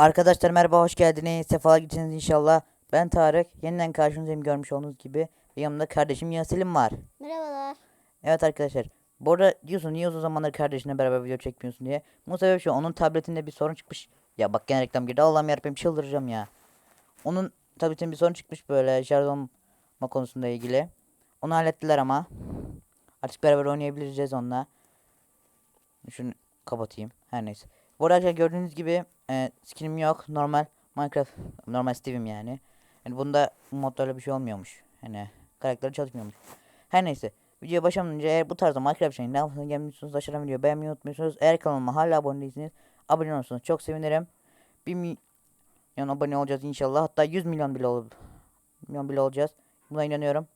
Arkadaşlar merhaba hoş geldiniz. Sefalar getirdiniz inşallah. Ben Tarık. Yeniden karşınızdayım görmüş olduğunuz gibi. Ve yanımda kardeşim Yaselim var. Merhabalar. Evet arkadaşlar. Bu arada diyorsun niye uzun zamandır kardeşine beraber video çekmiyorsun diye. Bu sebep şu onun tabletinde bir sorun çıkmış. Ya bak gene reklam girdi. Allah'ım yarabbim çıldıracağım ya. Onun tabletinde bir sorun çıkmış böyle şarj olma konusunda ilgili. Onu hallettiler ama. Artık beraber oynayabileceğiz onunla. Şunu kapatayım. Her neyse. Bu arada gördüğünüz gibi e, skinim yok. Normal Minecraft. Normal Steve'im yani. Yani bunda modlarla bir şey olmuyormuş. Hani karakteri çalışmıyormuş. Her neyse. Videoya başlamadan eğer bu tarzda Minecraft şeyin ne yapmasını gelmiyorsunuz aşağıdan videoyu beğenmeyi unutmuyorsunuz. Eğer kanalıma hala abone değilseniz abone olursanız çok sevinirim. 1 milyon abone olacağız inşallah. Hatta 100 milyon bile ol milyon bile olacağız. Buna inanıyorum.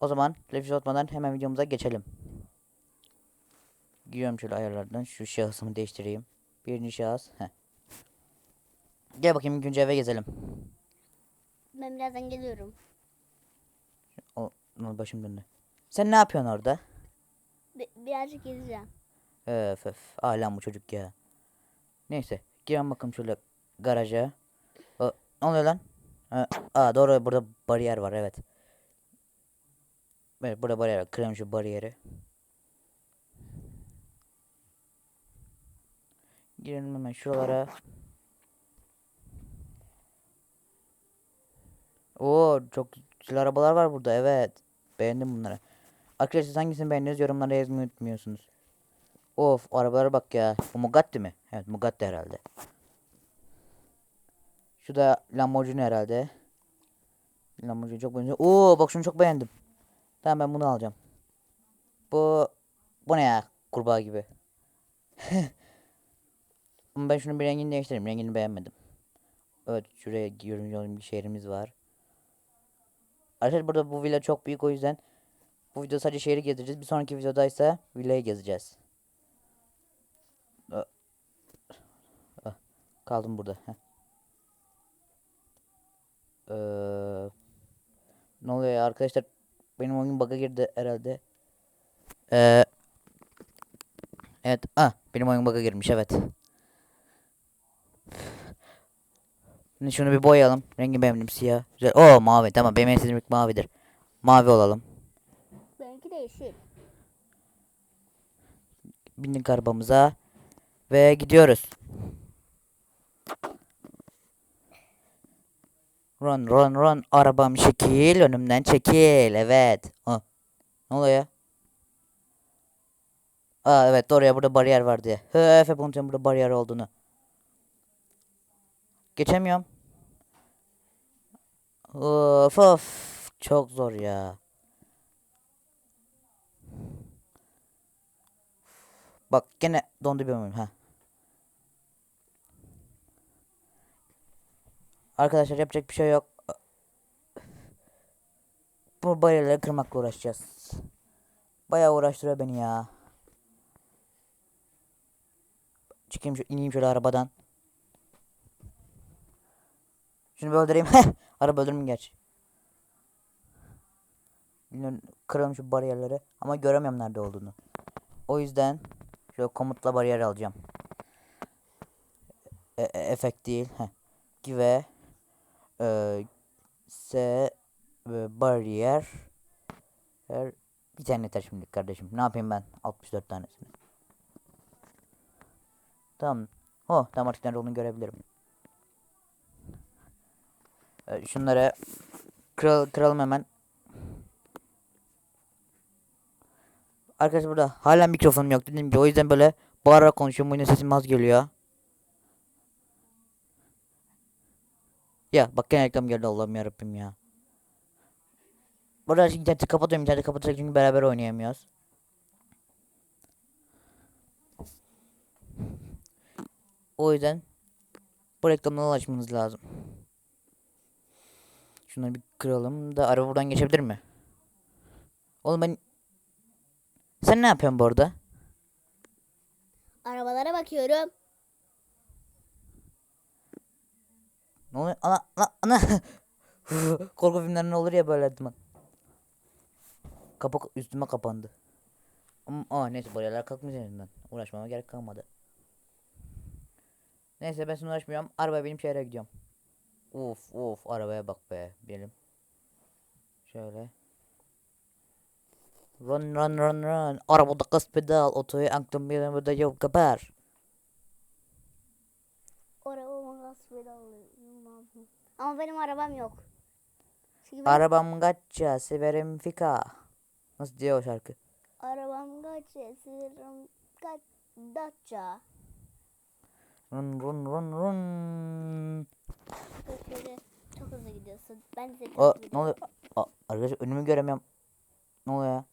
O zaman lafı uzatmadan hemen videomuza geçelim. Giriyorum şöyle ayarlardan. Şu şahısımı değiştireyim. Birinci şahıs. Heh. Gel bakayım önce eve gezelim. Ben birazdan geliyorum. O, başım döndü. Sen ne yapıyorsun orada? Bi- birazcık gezeceğim. Öf öf. Hala bu çocuk ya. Neyse. Girelim bakalım şöyle garaja. O, ne oluyor lan? Ha, aa doğru burada bariyer var evet. Evet burada bariyer var. Kıralım şu bariyeri. Girelim hemen şuralara. Oo çok güzel arabalar var burada evet. Beğendim bunları. Arkadaşlar hangisini beğendiniz yorumlara yazmayı unutmuyorsunuz. Of arabalara bak ya. Bu Bugatti mi? Evet Bugatti herhalde. Şu da Lamborghini herhalde. Lamborghini çok benziyor. Oo bak şunu çok beğendim. Tamam ben bunu alacağım. Bu bu ne ya? Kurbağa gibi. Ama ben şunun bir rengini değiştireyim. Rengini beğenmedim. Evet şuraya görünüyor bir şehrimiz var. Arkadaşlar burada bu villa çok büyük o yüzden bu videoda sadece şehri gezeceğiz. Bir sonraki videoda ise villayı gezeceğiz. Kaldım burada. Ee, ne oluyor ya arkadaşlar? Benim oyun bug'a girdi herhalde. Ee, evet. Ah, benim oyun bug'a girmiş evet. Şimdi şunu bir boyayalım. Rengi beğendim siyah. Güzel. Oo mavi. Tamam benim en sevdiğim renk mavidir. Mavi olalım. Benimki de yeşil. Bindik arabamıza. Ve gidiyoruz. Run run run. Arabam çekil. Önümden çekil. Evet. Ha. Ne oluyor ya? Aa evet oraya burada bariyer var diye. Höf hep unutuyorum burada bariyer olduğunu. Geçemiyorum. Of of. Çok zor ya. Bak gene dondu bir oyun ha. Arkadaşlar yapacak bir şey yok. Bu bariyerleri kırmakla uğraşacağız. Bayağı uğraştırıyor beni ya. Çıkayım şu ineyim şöyle arabadan. Şunu bir öldüreyim. Araba öldürmeyeyim gerçi. Bilmiyorum kıralım şu bariyerleri ama göremiyorum nerede olduğunu. O yüzden şöyle komutla bariyer alacağım. E, e, efekt değil. Heh. Give e, se e, bariyer her bir tane yeter şimdi kardeşim. Ne yapayım ben? 64 tanesini. Tamam. Oh, tamam artık nerede olduğunu görebilirim. E, şunları kıral, kıralım hemen. Arkadaşlar burada hala mikrofonum yok dedim ki o yüzden böyle bağırarak konuşuyorum. Oyunun sesim az geliyor. Ya bak gene reklam geldi Allah'ım yarabbim ya. Burada şimdi interneti kapatıyorum interneti kapatarak çünkü beraber oynayamıyoruz. O yüzden bu reklamdan ulaşmanız lazım. Şunları bir kıralım da araba buradan geçebilir mi? Oğlum ben sen ne yapıyorsun bu arada? Arabalara bakıyorum. Ne oluyor? Ana ana ana. Korku filmlerinde olur ya böyle duman. Kapı üstüme kapandı. Ama aa neyse bariyerler kalkmış elinden. Uğraşmama gerek kalmadı. Neyse ben sana uğraşmıyorum. Araba benim şehre gidiyorum. Uf uf arabaya bak be diyelim. Şöyle. Run run run run. Arabada gaz pedal. Otoyu aklım bir burada yok kabar. Arabamı gasp alıyorum. Ama benim arabam yok. Çünkü ben Arabam kaçça severim fika. Nasıl diyor o şarkı? arabam kaç esirim kaç daça. Run run run run. Çok hızlı gidiyorsun. Ben de takip ne oluyor? Aa, arkadaşlar önümü göremiyorum. Ne oluyor ya?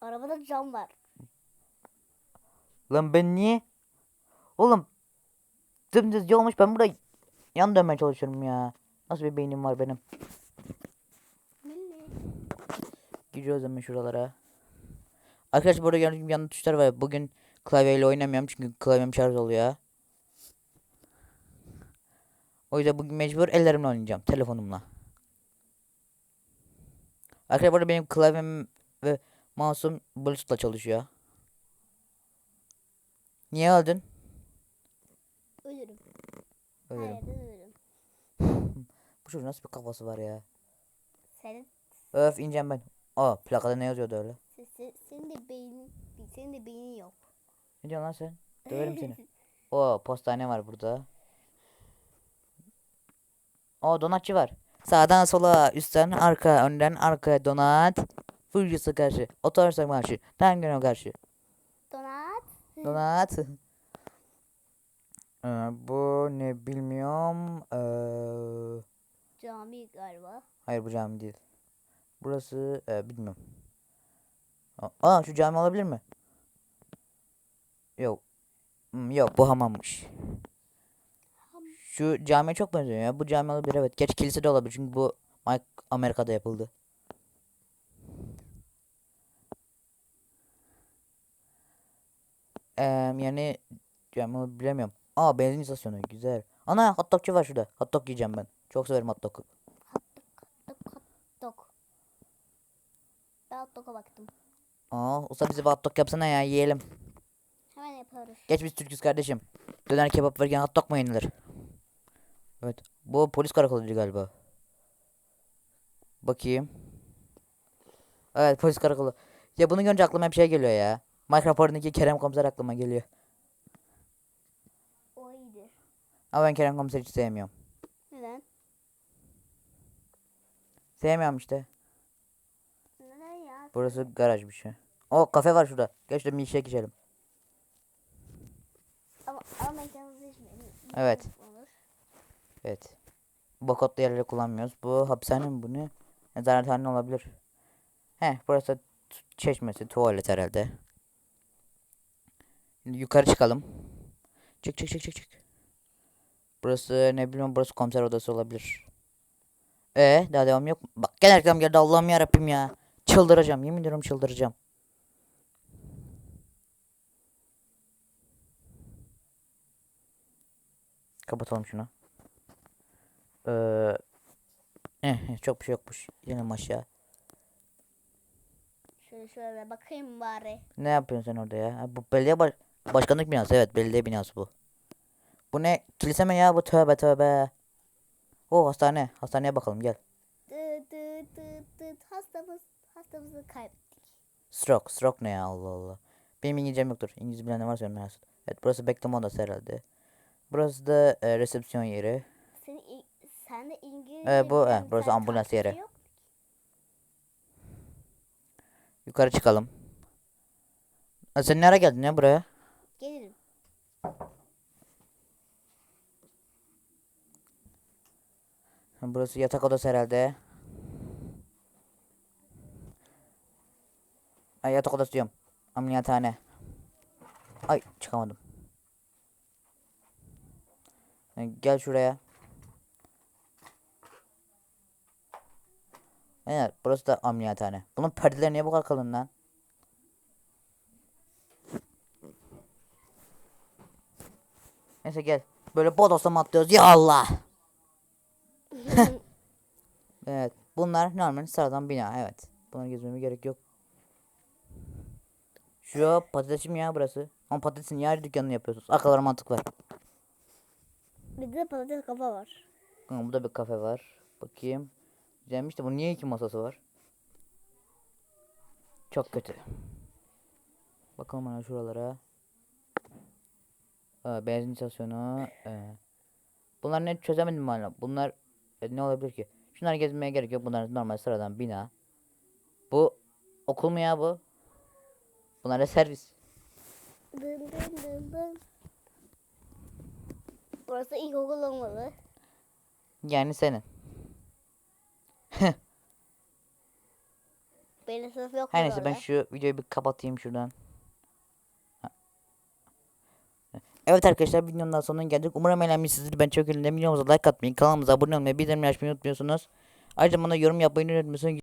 Arabada cam var. Lan ben niye? Oğlum dümdüz yolmuş ben burada yan dönmeye çalışıyorum ya. Nasıl bir beynim var benim? Gidiyoruz hemen şuralara. Arkadaşlar burada gibi yanında tuşlar var. Bugün klavyeyle oynamıyorum çünkü klavyem şarj oluyor. O yüzden bugün mecbur ellerimle oynayacağım. Telefonumla. Arkadaşlar burada benim klavyem ve mouse'um Bluetooth'la çalışıyor. Niye öldün? Ölürüm. Ölürüm. Bu çocuğun nasıl bir kafası var ya? Senin, Öf ineceğim ben. Aa plakada ne yazıyordu öyle? se- se- senin de beynin, senin de beynin yok. Ne diyorsun lan sen? Döverim seni. O postane var burada. O donatçı var. Sağdan sola, üstten arka, önden arkaya donat. Fırçası karşı, otorsa marşı, tangene karşı. Donat. Donat. Ee, bu ne bilmiyorum. Ee, Cami galiba. hayır bu cami değil. Burası e, bilmiyorum. Aa, Aa şu cami olabilir mi? Yok. Hmm, yok bu hamammış. Şu camiye çok benziyor ya. Bu cami olabilir evet. Geç kilise de olabilir çünkü bu Amerika'da yapıldı. Eee yani cami bilemiyorum. Aa benzin istasyonu güzel. Ana hot dogçu var şurada. Hot dog yiyeceğim ben. Çok severim hot dog'u. Dok dok. Ben hot dog'a baktım. Aa usta bize bir hot dog yapsana ya yiyelim. Hemen yaparız. Geç biz Türk'üz kardeşim. Döner kebap verirken hot dog mu yenilir? Evet. Bu polis karakoluydu galiba. Bakayım. Evet polis karakolu. Ya bunu görünce aklıma bir şey geliyor ya. Minecraft oyunundaki Kerem Komiser aklıma geliyor. O iyidir. Ama ben Kerem Komiser'i hiç sevmiyorum. Neden? Sevmiyorum işte. Neden ya? Burası garaj bir şey. O kafe var şurada. Gel şurada milkshake içelim. Ama, ama ben. Evet. Evet. Bokotlu yerleri kullanmıyoruz. Bu hapishane mi bu ne? Nezarethane olabilir. He burası çeşmesi, tuvalet herhalde. Yukarı çıkalım. Çık çık çık çık çık. Burası ne bileyim burası komiser odası olabilir. E daha devam yok? Bak gene reklam geldi Allah'ım yarabbim ya. Çıldıracağım yemin ediyorum çıldıracağım. Kapatalım şunu. Ee, eh, çok bir şey yokmuş. İnelim aşağı. Şöyle şöyle bakayım bari. Ne yapıyorsun sen orada ya? Ha, Bu belediye baş başkanlık binası. Evet belediye binası bu. Bu ne? Kilise mi ya bu? Tövbe tövbe. O hastane. Hastaneye bakalım gel. Dı dı dı dı hastamız hastamızı kaybettik. Stroke. Stroke ne ya Allah Allah. Benim İngilizcem yoktur. İngilizce bilen varsa öğrenmez. Evet burası bekleme odası herhalde. Burası da e, resepsiyon yeri. Sen de İngilizce Ee, bu, eh, burası ambulans yeri. yok. Yukarı çıkalım. Ha, sen nereye geldin ya buraya? Gelirim. Burası yatak odası herhalde. Ay yatak odası diyorum. Ameliyathane. Ay çıkamadım. Gel şuraya. Evet burası da ameliyathane. Bunun perdeleri niye bu kadar kalın lan? Neyse gel. Böyle bodoslama atlıyoruz. Ya Allah. Evet. Bunlar normal sıradan bina. Evet. Bunları gezmeme gerek yok. Şu patatesim ya burası. Ama patatesin yer dükkanını yapıyorsunuz. Akıllara mantık var. Bir de patates kafa var. Kanka burada bir kafe var. Bakayım. Güzelmiş de bu niye iki masası var? Çok kötü. Bakalım bana şuralara. Aa, benzin istasyonu. Ee. Bunlar ne çözemedim hala. Bunlar e, ne olabilir ki? Şunları gezmeye gerek yok. Bunlar normal sıradan bina. Bu okul mu ya bu? Bunlar da servis. Dın dın dın dın. Burası ilkokul olmalı. Yani senin. Benim sınıf yok. Her neyse ben şu videoyu bir kapatayım şuradan. Evet arkadaşlar videonun daha sonuna geldik. Umarım eğlenmişsinizdir. Ben çok eğlendim. Videomuza like atmayı, kanalımıza abone olmayı, bildirimleri açmayı unutmuyorsunuz. Ayrıca bana yorum yapmayı unutmuyorsunuz.